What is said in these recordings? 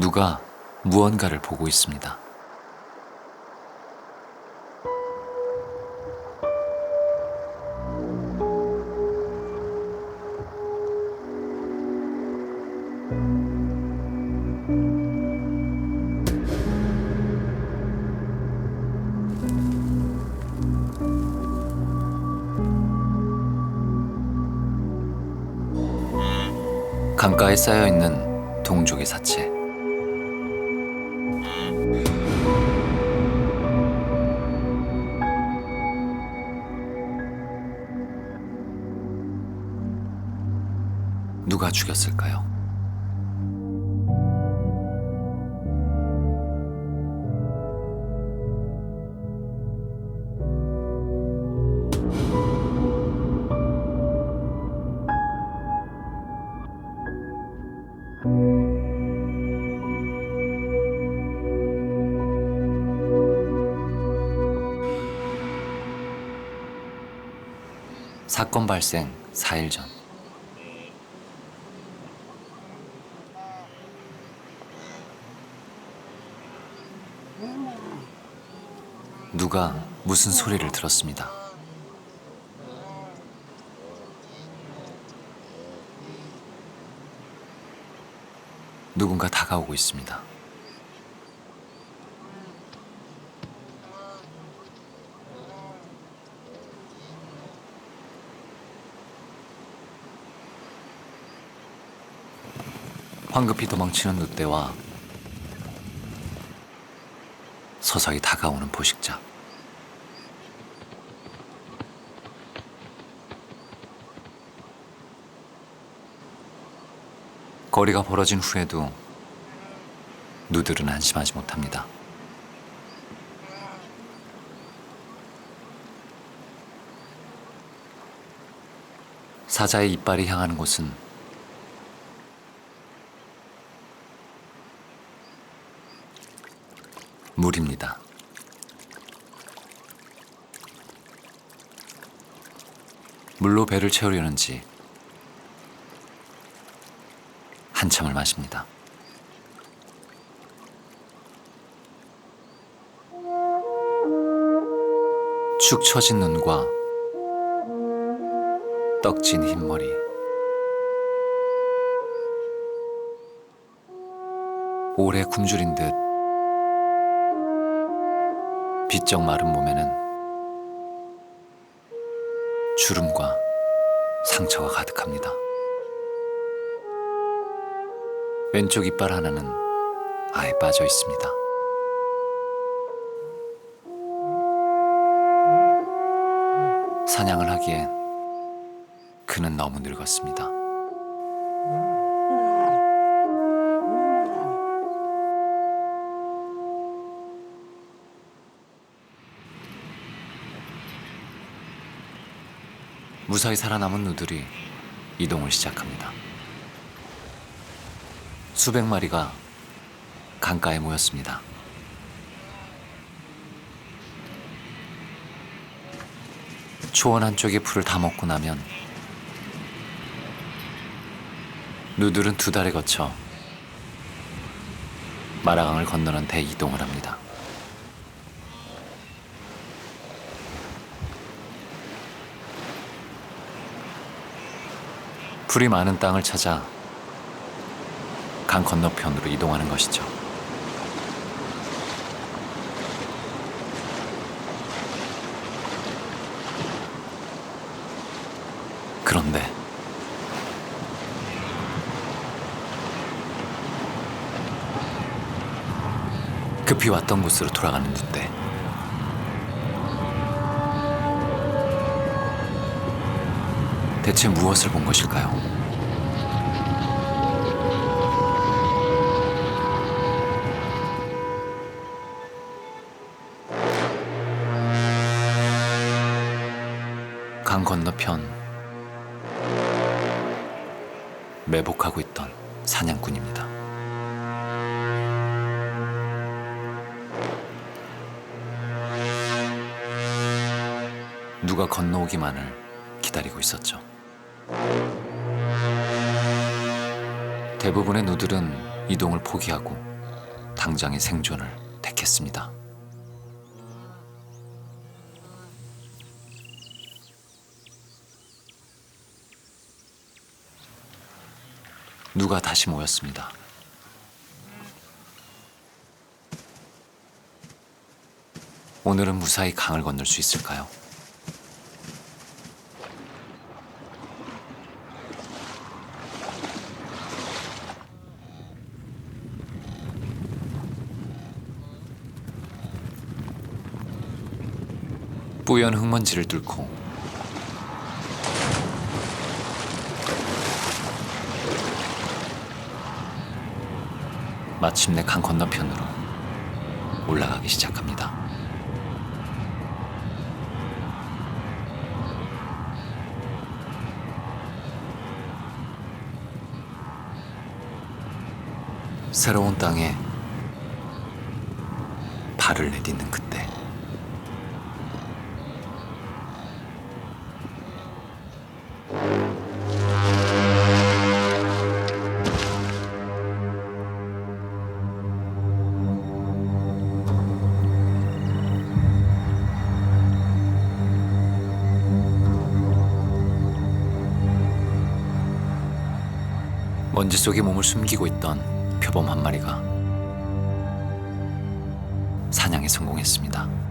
누가 무언가를 보고 있습니다. 강가에 쌓여 있는 동족의 사체. 누가 죽였을까요? 사건 발생 4일 전. 누가 무슨 소리를 들었습니다. 누군가 다가오고 있습니다. 황급히 도망치는 늑대와 서서히 다가오는 포식자. 거리가 벌어진 후에도 누들은 안심하지 못합니다. 사자의 이빨이 향하는 곳은 물입니다. 물로 배를 채우려는지 한참을 마십니다. 축 처진 눈과 떡진 흰머리 오래 굶주린 듯 비쩍 마른 몸에는 주름과 상처가 가득합니다. 왼쪽 이빨 하나는 아예 빠져 있습니다. 사냥을 하기엔 그는 너무 늙었습니다. 무사히 살아남은 누들이 이동을 시작합니다. 수백 마리가 강가에 모였습니다. 초원 한쪽의 풀을 다 먹고 나면 누들은 두 달에 거쳐 마라강을 건너는 대이동을 합니다. 풀이 많은 땅을 찾아 강 건너편으로 이동하는 것이죠. 그런데 급히 왔던 곳으로 돌아가는 늑대. 대체 무엇을 본 것일까요? 강 건너편 매복하고 있던 사냥꾼입니다. 누가 건너오기만을 기다리고 있었죠. 대부분의 누들은 이동을 포기하고 당장의 생존을 택했습니다. 누가 다시 모였습니다. 오늘은 무사히 강을 건널 수 있을까요? 뿌연 흙먼지를 뚫고 마침내 강 건너편으로 올라가기 시작합니다. 새로운 땅에 발을 내딛는 그때 먼지 속에 몸을 숨기고 있던 표범 한 마리가 사냥에 성공했습니다.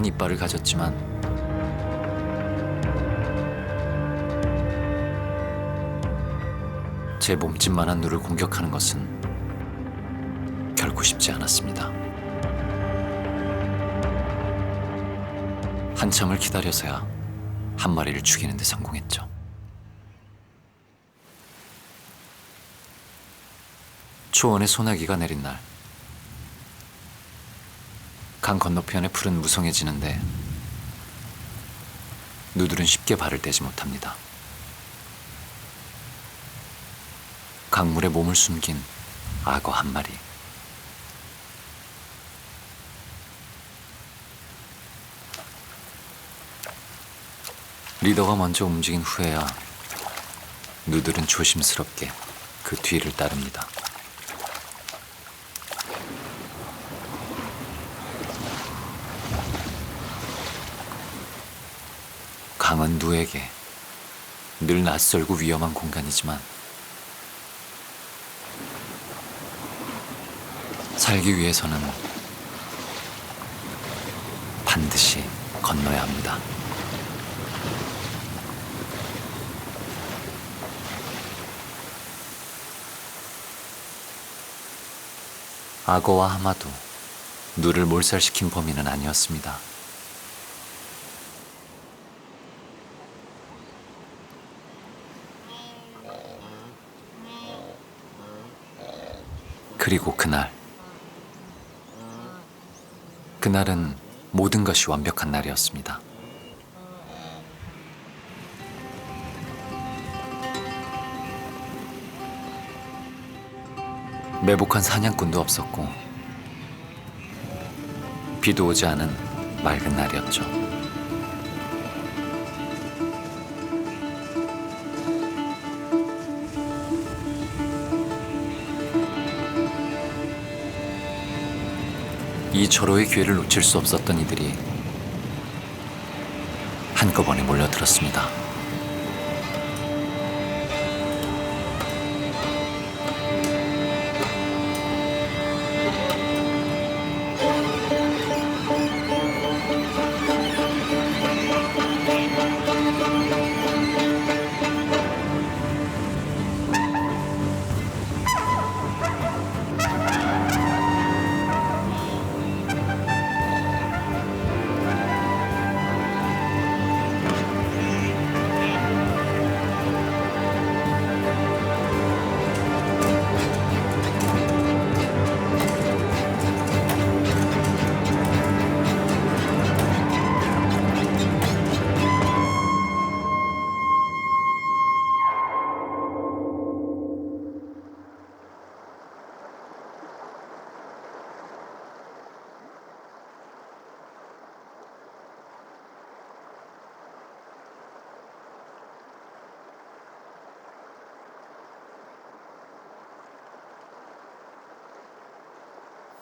날카로운 이빨을 가졌지만 제 몸집만한 누를 공격하는 것은 결코 쉽지 않았습니다. 한참을 기다려서야 한 마리를 죽이는 데 성공했죠. 초원에 소나기가 내린 날, 강 건너편의 풀은 무성해지는데 누들은 쉽게 발을 떼지 못합니다. 강물에 몸을 숨긴 악어 한 마리. 리더가 먼저 움직인 후에야 누들은 조심스럽게 그 뒤를 따릅니다. 강은 누에게 늘 낯설고 위험한 공간이지만 살기 위해서는 반드시 건너야 합니다. 악어와 하마도 누를 몰살시킨 범인은 아니었습니다. 그리고 그날 그날은 모든 것이 완벽한 날이었습니다. 매복한 사냥꾼도 없었고 비도 오지 않은 맑은 날이었죠. 이 절호의 기회를 놓칠 수 없었던 이들이 한꺼번에 몰려들었습니다.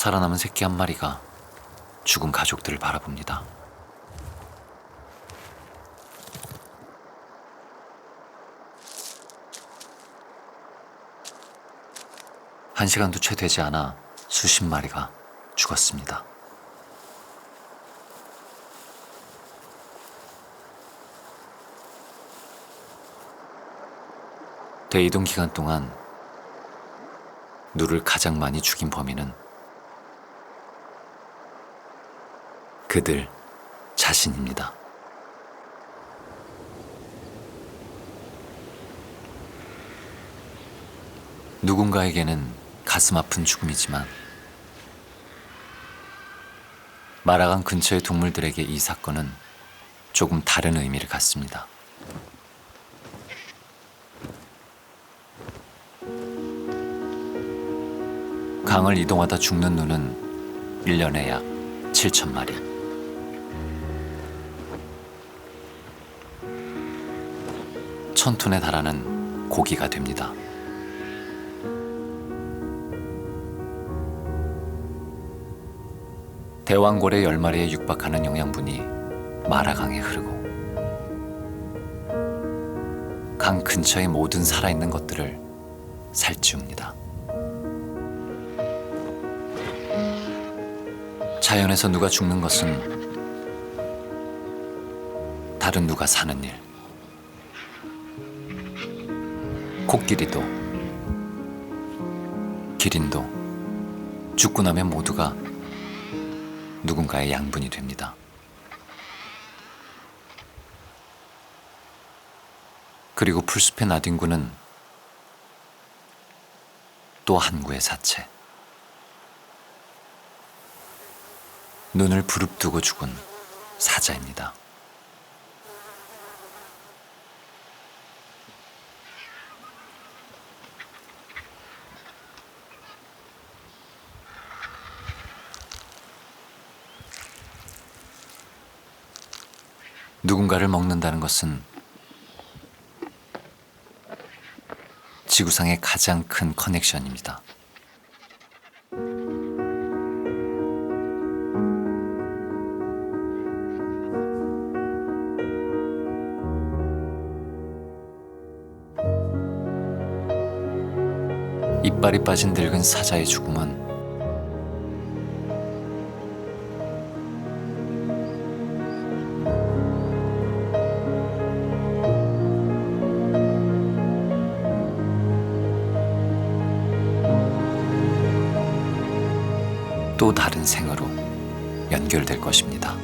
살아남은 새끼 한 마리가 죽은 가족들을 바라봅니다. 한 시간도 채 되지 않아 수십 마리가 죽었습니다. 대이동 기간 동안 누를 가장 많이 죽인 범인은 그들 자신입니다. 누군가에게는 가슴 아픈 죽음이지만 마라강 근처의 동물들에게 이 사건은 조금 다른 의미를 갖습니다. 강을 이동하다 죽는 누는 1년에 약 7천 마리. 천 톤에 달하는 고기가 됩니다. 대왕고래 10마리에 육박하는 영양분이 마라강에 흐르고 강 근처의 모든 살아있는 것들을 살찌웁니다. 자연에서 누가 죽는 것은 다른 누가 사는 일. 코끼리도 기린도 죽고 나면 모두가 누군가의 양분이 됩니다. 그리고 풀숲의 나뒹구는 또 한 구의 사체. 눈을 부릅뜨고 죽은 사자입니다. 누군가를 먹는다는 것은 지구상의 가장 큰 커넥션입니다. 이빨이 빠진 늙은 사자의 죽음은 또 다른 생으로 연결될 것입니다.